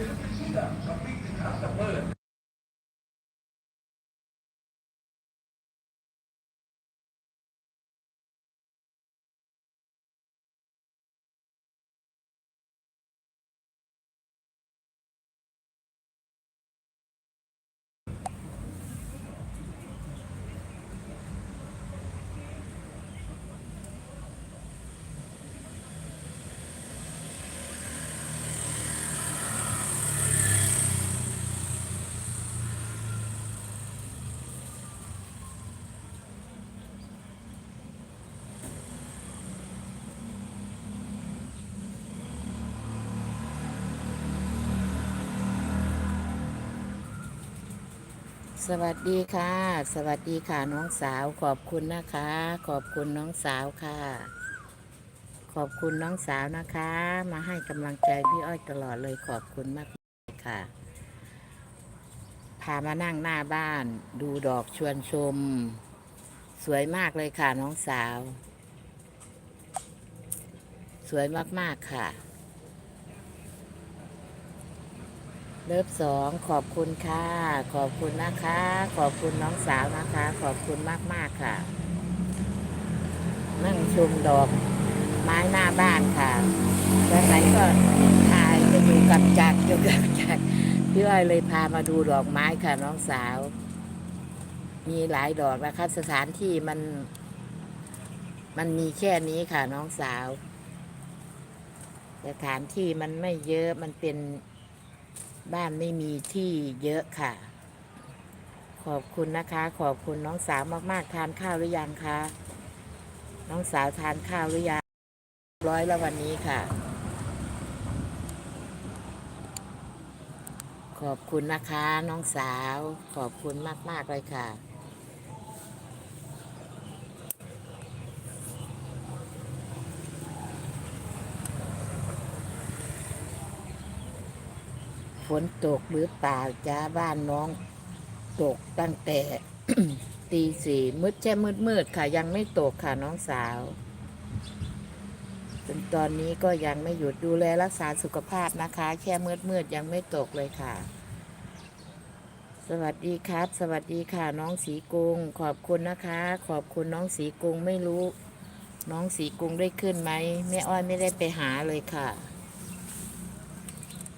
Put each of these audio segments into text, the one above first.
ศิลปินชื่อดังมาปิ้งสินค้าซัมเมอร์ วัสดีค่ะ สวัสดีค่ะน้องสาวขอบคุณนะคะ ขอบคุณน้องสาวค่ะ ขอบคุณน้องสาวนะคะ มาให้กำลังใจพี่อ้อยตลอดเลยขอบคุณมากค่ะพามานั่งหน้าบ้าน ดูดอกชวนชม สวยมากเลยค่ะน้องสาว สวยมากๆค่ะ เลิฟสองขอบคุณค่ะ ขอบคุณนะคะ ขอบคุณน้องสาวนะคะ ขอบคุณมากมากค่ะ นั่งชมดอกไม้หน้าบ้านค่ะแล้วไหนก็ถ่ายจะอยู่กับจักอยู่กับจักพี่อ้อยเลยพามาดูดอกไม้ค่ะ น้องสาว มีหลายดอกนะคะสถานที่มัน มันมีแค่นี้ค่ะ น้องสาวสถานที่มันไม่เยอะมันเป็น บ้านไม่มีที่เยอะค่ะ ขอบคุณนะคะ ขอบคุณน้องสาวมากๆ ทานข้าวหรือยังคะ น้องสาวทานข้าวหรือยังร้อยแล้ววันนี้ค่ะ ขอบคุณนะคะ น้องสาว ขอบคุณมาก ๆ เลยค่ะ ฝนตกหรือเปล่าจ้าบ้านน้องตกตั้งแต่ ตีสี่มืดแช่มืดมืดๆค่ะ ยังไม่ตกค่ะน้องสาวจนตอนนี้ก็ยังไม่หยุดดูแลรักษาสุขภาพนะคะแค่มืดมืดๆยังไม่ตกเลยค่ะ สวัสดีครับ สวัสดีค่ะ น้องสีกุง ขอบคุณนะคะ ขอบคุณน้องสีกุงไม่รู้ น้องสีกุงได้ขึ้นไหมแม่อ้อยไม่ได้ไปหาเลยค่ะ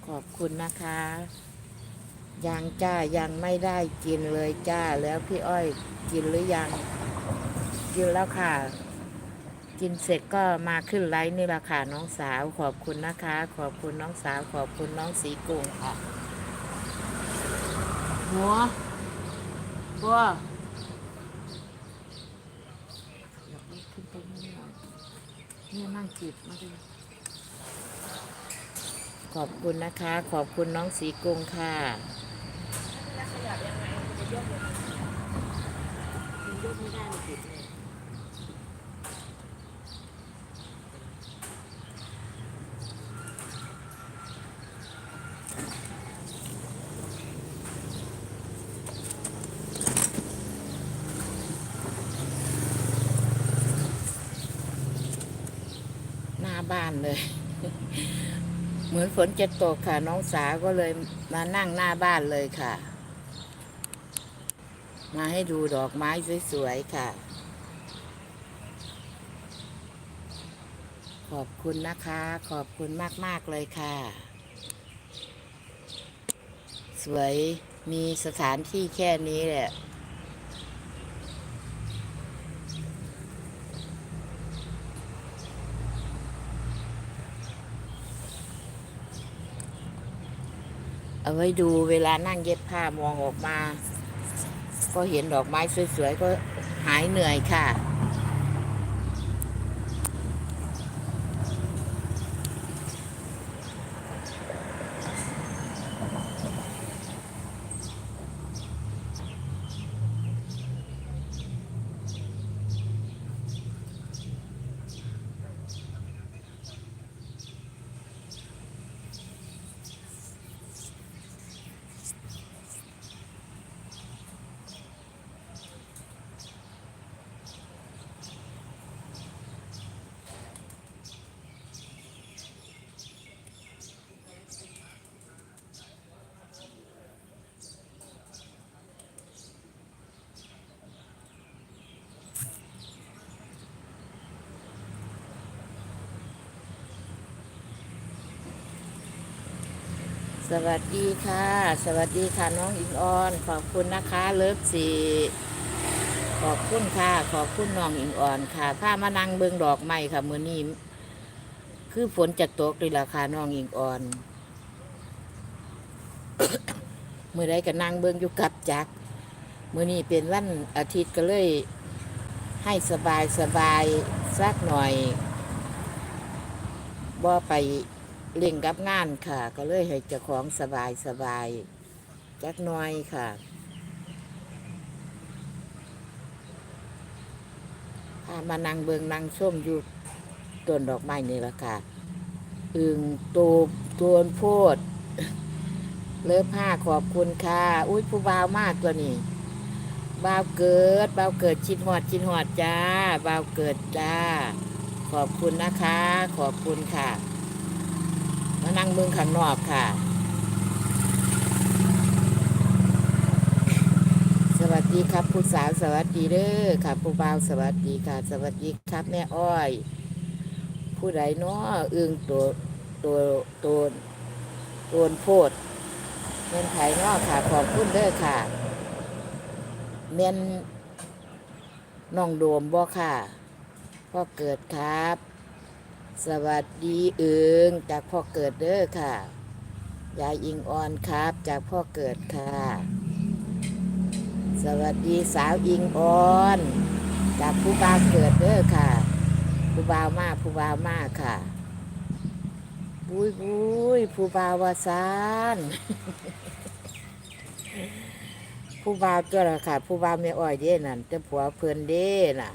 ขอบคุณนะคะ ยังจ้ายังไม่ได้กินเลยจ้าแล้วพี่อ้อยกินหรือยัง กินแล้วค่ะ กินเสร็จก็มาขึ้นไลฟ์นี่แหละค่ะน้องสาวขอบคุณนะคะ ขอบคุณน้องสาว ขอบคุณน้องสีกุงค่ะ หัวบัวอยากขึ้นไปนี่หน่อยเนี่ยนั่งจิบมาดู ขอบคุณนะคะ ขอบคุณน้องสีกรุงค่ะหน้าบ้านเลย เหมือน ฝนจะตกค่ะ น้องสาวก็เลยมานั่งหน้าบ้านเลยค่ะ มาให้ดูดอกไม้สวยๆค่ะ ขอบคุณนะคะ ขอบคุณมากๆเลยค่ะ สวยมีสถานที่แค่นี้แหละ เอาไว้ดูเวลานั่งเย็บผ้ามองออกมา ก็เห็นดอกไม้สวยๆ ก็หายเหนื่อยค่ะ สวัสดีค่ะ สวัสดีค่ะน้องอิงออน ขอบคุณนะคะ เลิฟสีขอบคุณค่ะ ขอบคุณน้องอิงออนค่ะพามานั่งเบิงดอกไม้ค่ะมือนี้คือฝนจะตกเลยล่ะค่ะน้องอิงออนมือใดก็นั่งเบิงอยู่กับจักมือนี้เป็นวันอาทิตย์ก็เลย ให้สบายสบายสักหน่อยบ่ไป เล่งกับงานค่ะ ก็เลยให้เจ้าของสบายสบายจักหน่อยค่ะพามานั่งเบิงนั่งส้มอยู่ต้นดอกไม้นี่ละค่ะอึงตูบตัวโพด เลิฟผ้าขอบคุณค่ะ อุ้ยผู้บ่าวมากตัวนี้บ่าวเกิดบ่าวเกิดชิดหอดชิดหอดจ้าบ่าวเกิดจ้า ขอบคุณนะคะ ขอบคุณค่ะ มานั่งเมืองข้างนอกค่ะ สวัสดีครับผู้สาวสวัสดีเด้อค่ะผู้บ่าวสวัสดีค่ะ สวัสดีครับแม่อ้อย ผู้ใดเนาะอึ้งตัวตัวตัวตัวโพดเงินไถเนาะค่ะขอบคุณเด้อค่ะเมียนน้องโดมบ่ค่ะพ่อเกิดครับ สวัสดีเอิงจากพ่อเกิดเด้อค่ะยายอิงออนครับ จากพ่อเกิดค่ะ สวัสดีสาวอิงออน จากผู้บ่าวเกิดเด้อค่ะ ผู้บ่าวมากผู้บ่าวมากค่ะบุยบุยผู้บ่าววาซานผู้บ่าวตัวละค่ะ ผู้บ่าวไม่อ้อยเด้นั่นแต่ผัวเพื่อนเด้น่ะ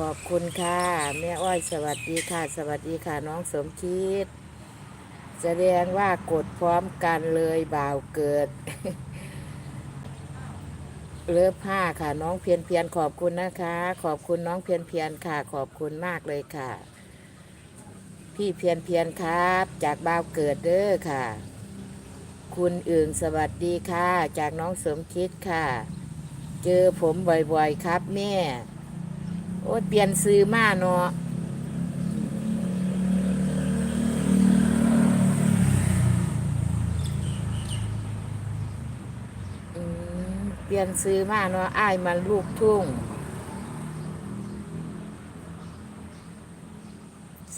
ขอบคุณค่ะ แม่อ้อยสวัสดีค่ะ สวัสดีค่ะน้องสมคิด แสดงว่ากดพร้อมกันเลยบ่าวเกิด เลิฟผ้าค่ะ น้องเพียนเพียนขอบคุณนะคะ ขอบคุณน้องเพียนเพียนค่ะ ขอบคุณมากเลยค่ะ พี่เพียนเพียนครับ จากบ่าวเกิดเด้อค่ะ คุณอื่นสวัสดีค่ะ จากน้องสมคิดค่ะ เจอผมบ่อยๆครับแม่ โอ้เปลี่ยนซื้อมาเนาะเปลี่ยนซื้อมาเนาะอ้ายมันลูกทุ่ง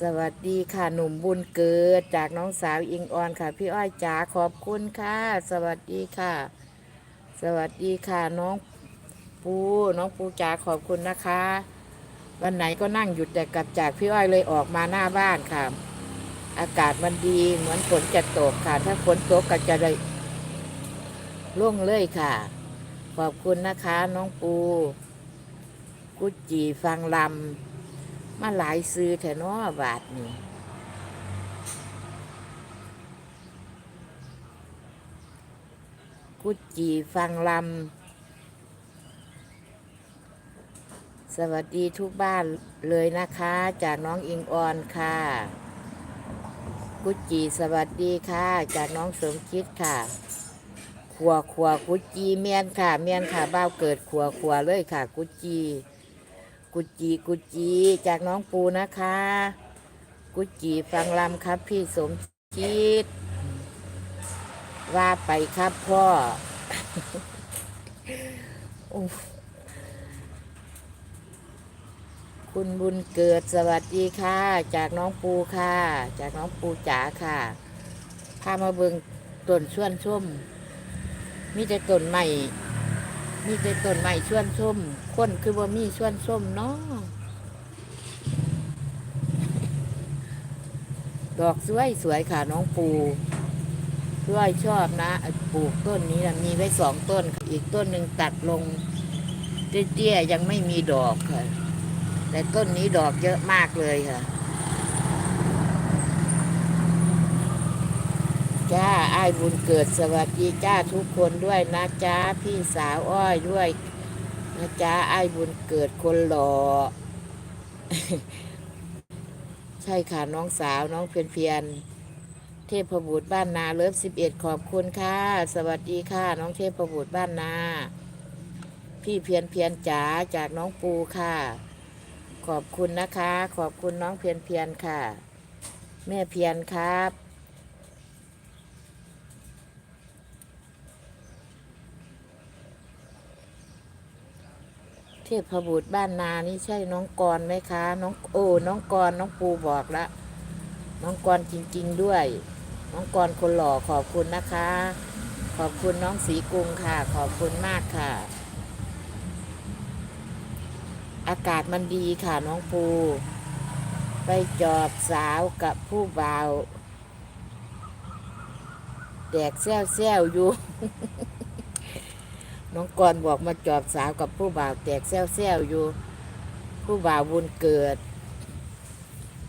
สวัสดีค่ะหนุ่มบุญเกิดจากน้องสาวอิงออนค่ะ พี่อ้อยจ๋าขอบคุณค่ะ สวัสดีค่ะ สวัสดีค่ะน้องปูน้องปูจ๋าขอบคุณนะคะ วันไหนก็นั่งหยุดแต่กลับจากพี่อ้อยเลยออกมาหน้าบ้านค่ะ อากาศมันดีเหมือนฝนจะตกค่ะ ถ้าฝนตกก็จะได้ล่วงเลยค่ะ ขอบคุณนะคะ น้องปู กุจีฟังลำมาหลายซื้อแถนอบาทนี่กุจีฟังลำ สวัสดีทุกบ้านเลยนะคะ จากน้องอิงออนค่ะกุจีสวัสดีค่ะ จากน้องสมคิดค่ะขัวขัวกุจีเมียนค่ะ เมียนค่ะบ้าวเกิดขัวขัวเลยค่ะ กุจีกุจีกุจีจากน้องปูนะคะ กุจจีฟังลำครับพี่สมคิด ว่าไปครับพ่อ โอ้ คุณบุญเกิดสวัสดีค่ะ จากน้องปูค่ะ จากน้องปูจ๋าค่ะพามาเบิงต้นชวนชุ่มมีแต่ต้นใหม่มีแต่ต้นใหม่ชวนชุ่มคนคือว่ามีชวนส้มเนาะดอกสวยสวยค่ะน้องปูด้วยชอบนะปลูกต้นนี้นะมีไว้สองต้น อีกต้นหนึ่งตัดลงเตี้ยๆยังไม่มีดอกค่ะ แต่ต้นนี้ดอกเยอะมากเลยค่ะ จ้าอ้ายบุญเกิดสวัสดีจ้าทุกคนด้วยนะจ้าพี่สาวอ้อยด้วยนะจ้าอ้ายบุญเกิดคนหล่อ ใช่ค่ะน้องสาวน้องเพียนเพียนเทพบุตรบ้านนาเลิฟสิบเอ็ดขอบคุณค่ะ สวัสดีค่ะ น้องเทพบุตรบ้านนา พี่เพียนเพียนจ๋าจากน้องปูค่ะ ขอบคุณนะคะ ขอบคุณน้องเพียนเพียนค่ะ แม่เพียนครับ เทพบุตรบ้านนานี่ใช่น้องกรไหมคะ น้องโอ้น้องกรน้องปูบอกละ น้องกรจริง ๆ ด้วย น้องกรคนหล่อขอบคุณนะคะ ขอบคุณน้องสีกุงค่ะ ขอบคุณมากค่ะ อากาศมันดีค่ะน้องปู ไปจอบสาวกับผู้บ่าวแดกแซวแซวอยู่ น้องกรณ์บอกมาจอบสาวกับผู้บ่าวแตกแซวแซวอยู่ ผู้บ่าวบุญเกิด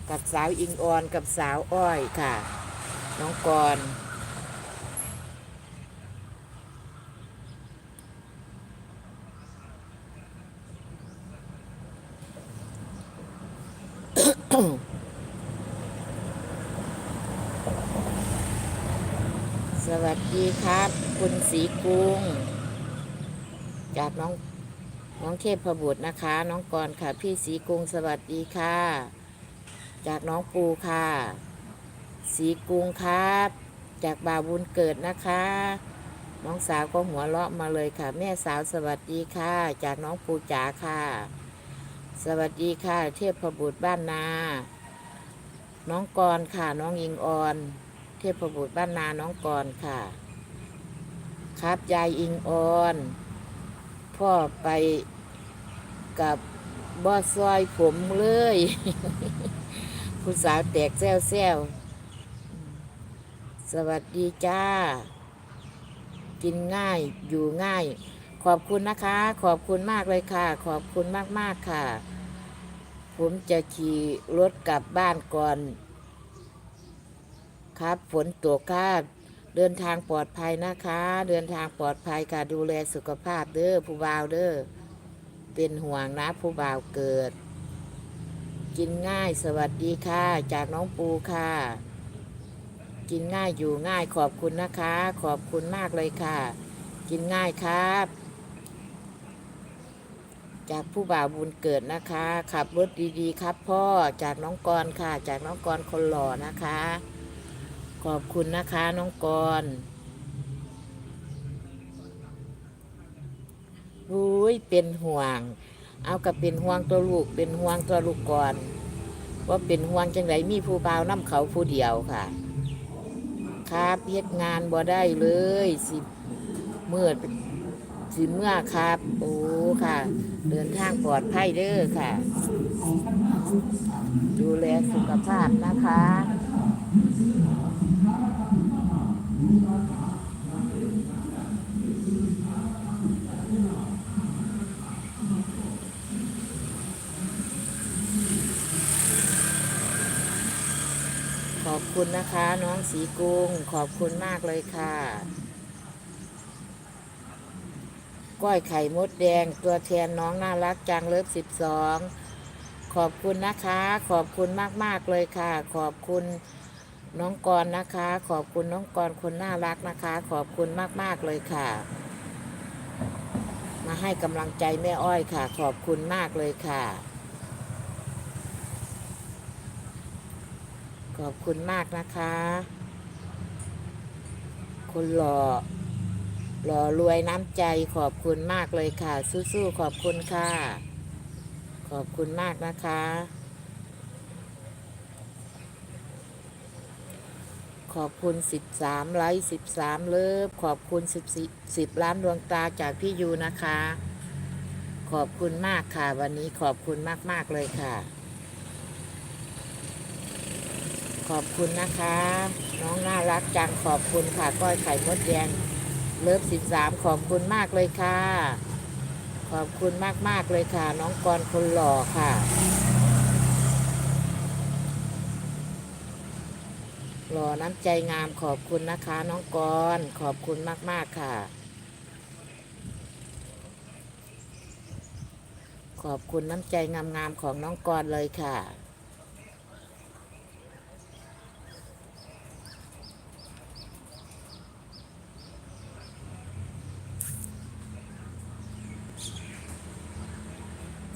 กับสาวอิงออนกับสาวอ้อยค่ะ น้องกรณ์ สวัส ดีครับ คุณสีกรุงจากน้องน้องเทพบุตรนะคะ น้องกรค่ะ พี่สีกรุงสวัสดีค่ะ จากน้องปูค่ะ สีกรุงครับ จากบาวบุญเกิดนะคะ น้องสาวก็หัวเราะมาเลยค่ะ แม่สาวสวัสดีค่ะ จากน้องปูจ๋าค่ะ สวัสดีค่ะ เทพบุตรบ้านนา น้องกรค่ะ น้องยิงออนเทพบุตรบ้านนาน้องกรค่ะ ครับ ยายอิงออน พ่อไปกับบอสซอยผมเลยผู้สาวแตกแซวแซวสวัสดีจ้า กินง่ายอยู่ง่าย ขอบคุณนะคะ ขอบคุณมากเลยค่ะ ขอบคุณมากมากๆค่ะ ผมจะขี่รถกลับบ้านก่อน ครับฝนตกครับ เดินทางปลอดภัยนะคะ เดินทางปลอดภัยค่ะดูแลสุขภาพเด้อผู้บ่าวเด้อเป็นห่วงนะผู้บ่าวเกิด กินง่ายสวัสดีค่ะ จากน้องปูค่ะ กินง่ายอยู่ง่ายขอบคุณนะคะ ขอบคุณมากเลยค่ะ กินง่ายครับ จากผู้บ่าวบุญเกิดนะคะ ขับรถดีๆ ครับ พ่อจากน้องกรค่ะ จากน้องกรคนหล่อนะคะ ขอบคุณนะคะน้องกรณ์อุ้ยเป็นห่วง เอากับเป็นห่วงตัวลูก เป็นห่วงตัวลูกก่อน ว่าเป็นห่วงจังไรมีผู้เบ่าน้ำเขาผู้เดียวค่ะ ครับเฮ็ดงานบ่ได้เลยสิเมื่อสิเมื่อครับ โอ้ค่ะ เดินทางปลอดภัยเด้อค่ะ ดูแลสุขภาพนะคะ ขอบคุณนะคะ น้องสีกรุงขอบคุณมากเลยค่ะ ก้อยไข่มดแดงตัวแทนน้องน่ารักจังเลิฟสิบสองขอบคุณนะคะ ขอบคุณมาก ๆ เลยค่ะ ขอบคุณ น้องกรณ์นะคะ ขอบคุณน้องกรคนน่ารักนะคะ ขอบคุณมาก ๆ เลยค่ะ มาให้กำลังใจแม่อ้อยค่ะ ขอบคุณมากเลยค่ะ ขอบคุณมากนะคะ คนหล่อหล่อรวยน้ำใจขอบคุณมากเลยค่ะ สู้ๆขอบคุณค่ะ ขอบคุณมากนะคะ ขอบคุณ 13 ไลค์13 เลิฟ ขอบคุณ 10 10 ล้านดวงตาจากพี่ยูนะคะ ขอบคุณมากค่ะ วันนี้ขอบคุณมาก ๆ เลยค่ะ ขอบคุณนะคะ น้องน่ารักจัง ขอบคุณค่ะ ก้อยไข่มดแดง เลิฟสิบสามขอบคุณมากเลยค่ะ ขอบคุณมากมาก ๆ เลยค่ะ น้องกรคนหล่อค่ะ ล่อน้ำใจงามขอบคุณนะคะ น้องกรขอบคุณมากมาก ๆ ค่ะ ขอบคุณน้ำใจงามๆของน้องกรเลยค่ะ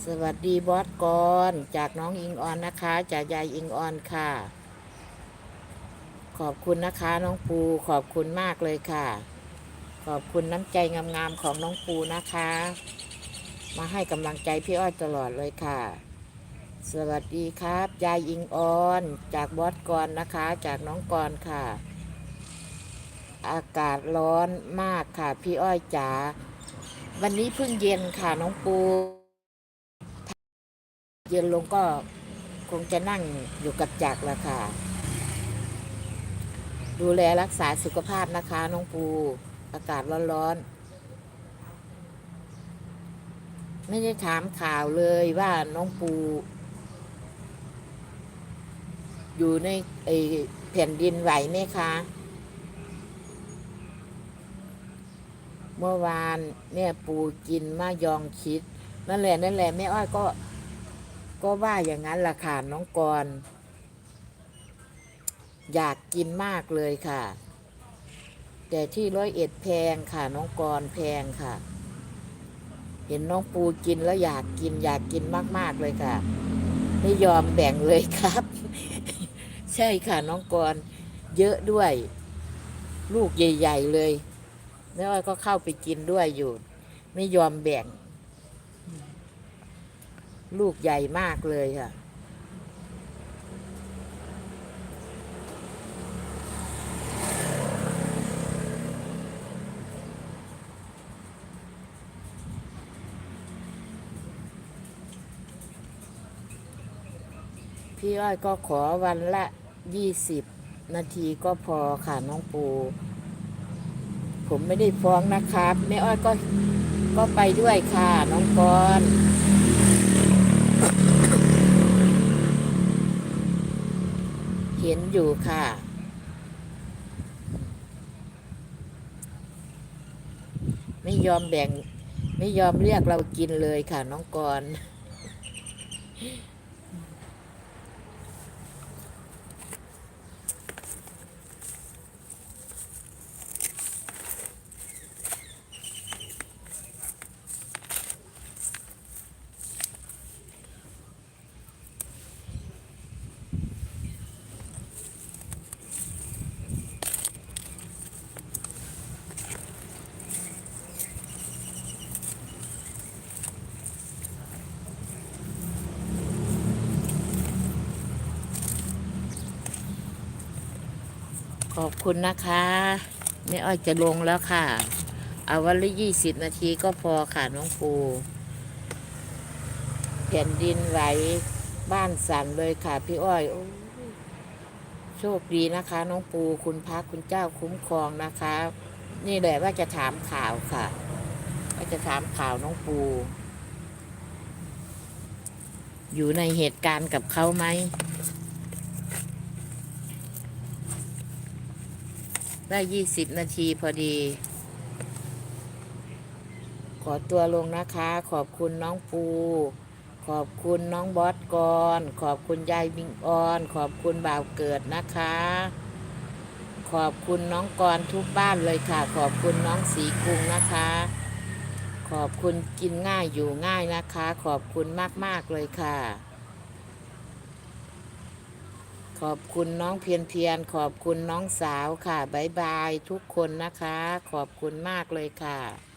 สวัสดีบอสกรจากน้องอิงออนนะคะ จากยายอิงออนค่ะ ขอบคุณนะคะน้องปูขอบคุณมากเลยค่ะ ขอบคุณน้ำใจงามๆของน้องปูนะคะ มาให้กำลังใจพี่อ้อยตลอดเลยค่ะ สวัสดีครับยายอิงออน จากบอสกรนะคะ จากน้องกรค่ะ อากาศร้อนมากค่ะ พี่อ้อยจ๋าวันนี้เพิ่งเย็นค่ะน้องปู เย็นลงก็คงจะนั่งอยู่กับจักรละค่ะ ดูแลรักษาสุขภาพนะคะ น้องปู อากาศร้อนๆ ไม่ได้ถามข่าวเลยว่าน้องปู อยู่ในไอแผ่นดินไหวไหมคะ เมื่อวานแม่ปูกินมายองชิด นั่นแหละนั่นแหละแม่อ้อยก็ ก็ว่าอย่างนั้นล่ะค่ะน้องกรณ์ อยากกินมากเลยค่ะ แต่ที่ร้อยเอ็ดแพงค่ะ น้องกรแพงค่ะ เห็นน้องปูกินแล้วอยากกินอยากกินมาก ๆเลยค่ะ ไม่ยอมแบ่งเลยครับ ใช่ค่ะน้องกรเยอะด้วย ลูกใหญ่ ๆ เลยแม่อ้อยก็เข้าไปกินด้วยอยู่ ไม่ยอมแบ่ง ลูกใหญ่มากเลยค่ะ พี่อ้อยก็ขอวันละยี่สิบนาทีก็พอค่ะน้องปู ผมไม่ได้ฟ้องนะครับแม่อ้อยก็ก็ไปด้วยค่ะ น้องกรณ์เห็นอยู่ค่ะไม่ยอมแบ่ง ไม่ยอมเรียกเรากินเลยค่ะ น้องกร ขอบคุณนะคะแม่อ้อยจะลงแล้วค่ะ เอาวันละยี่สิบนาทีก็พอค่ะน้องปูแผ่นดินไหวบ้านสั่นเลยค่ะพี่อ้อยโชคดีนะคะ น้องปูคุณพระคุณเจ้าคุ้มครองนะคะ นี่แหละว่าจะถามข่าวค่ะ ว่าจะถามข่าวน้องปู อยู่ในเหตุการณ์กับเขาไหม ได้ยี่สิบนาทีพอดี ขอตัวลงนะคะ ขอบคุณน้องปู ขอบคุณน้องบอสกอนขอบคุณยายบิงออน ขอบคุณบ่าวเกิดนะคะ ขอบคุณน้องกรทุกบ้านเลยค่ะ ขอบคุณน้องสีกรุงนะคะ ขอบคุณกินง่ายอยู่ง่ายนะคะ ขอบคุณมาก ๆ เลยค่ะ ขอบคุณน้องเพียนเพียน ขอบคุณน้องสาวค่ะบายบายทุกคนนะคะ ขอบคุณมากเลยค่ะ